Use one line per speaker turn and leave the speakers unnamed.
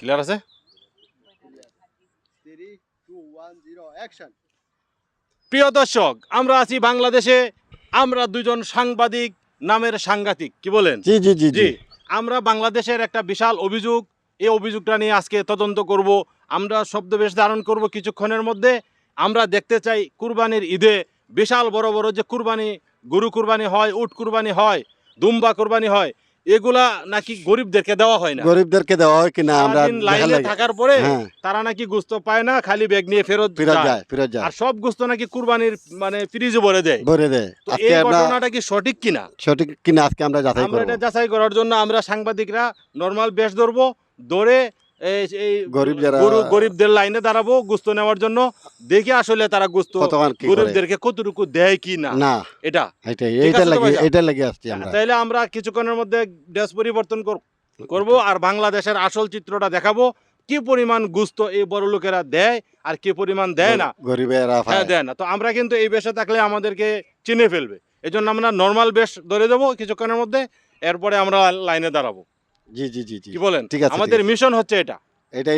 Clear আছে? প্রিয় দর্শক আমরা আছি বাংলাদেশে। আমরা দুজন সাংবাদিক নামের সাংঘাতিক কি বলেন?
জি জি জি
জি।
জি
আমরা বাংলাদেশের একটা বিশাল অভিযোগ এই অভিযোগটা নিয়ে আজকে তদন্ত করব। আমরা শব্দবেশ ধারণ করব কিছুক্ষণের মধ্যে। আমরা দেখতে চাই কুরবানির ঈদে বিশাল বড় বড় যে কুরবানি গরু কুরবানি হয় উট কুরবানি হয় দুম্বা কুরবানি হয় এগুলা নাকি গরিবদেরকে দেওয়া হয় না।
গরিবদেরকে দেওয়া হয় কিনা আমরা
লাইনে থাকার পরে
হ্যাঁ।
তারা নাকি গুস্ত পায় না খালি ব্যাগ নিয়ে ফেরত
ফেরত
যায়।
ফেরত যায়।
আর সব গুস্ত নাকি কুরবানির মানে ফ্রিজে ভরে দেয়।
ভরে দেয়। আজকে
ঘটনাটা কি সঠিক কিনা?
সঠিক কিনা আজকে আমরা যাচাই করব আমরা
এটা যাচাই করার জন্য আমরা সাংবাদিকরা নরমাল বেশ ধরবো ধরে এই এই
গরিব যারা-
গরিবদের লাইনে দাঁড়াবো গুস্ত নেওয়ার জন্য। দেখে আসলে তারা গুস্ত গরিবদেরকে কতটুকু দেয় কি না?
না
এটা। আছে তো
লাগে আসছি আমরা।
তাইলে আমরা কিছুক্ষণের মধ্যে ড্রেস পরিবর্তন করব আর বাংলাদেশের আসল চিত্রটা দেখাবো। কি পরিমাণ গুস্ত এই বড় লোকেরা দেয় আর কি পরিমাণ দেয় না?
গরিবেরা
হ্যাঁ দেয় না। তো আমরা কিন্তু এই বেশে থাকলে আমাদেরকে চিনে ফেলবে। এই জন্য আমরা নর্মাল বেশ ধরে দেবো কিছুক্ষণের মধ্যে। এরপরে আমরা লাইনে দাঁড়াবো।
জি জি জি জি।
কি বলেন?
ঠিক আছে,
আমাদের মিশন হচ্ছে এটা।
এটাই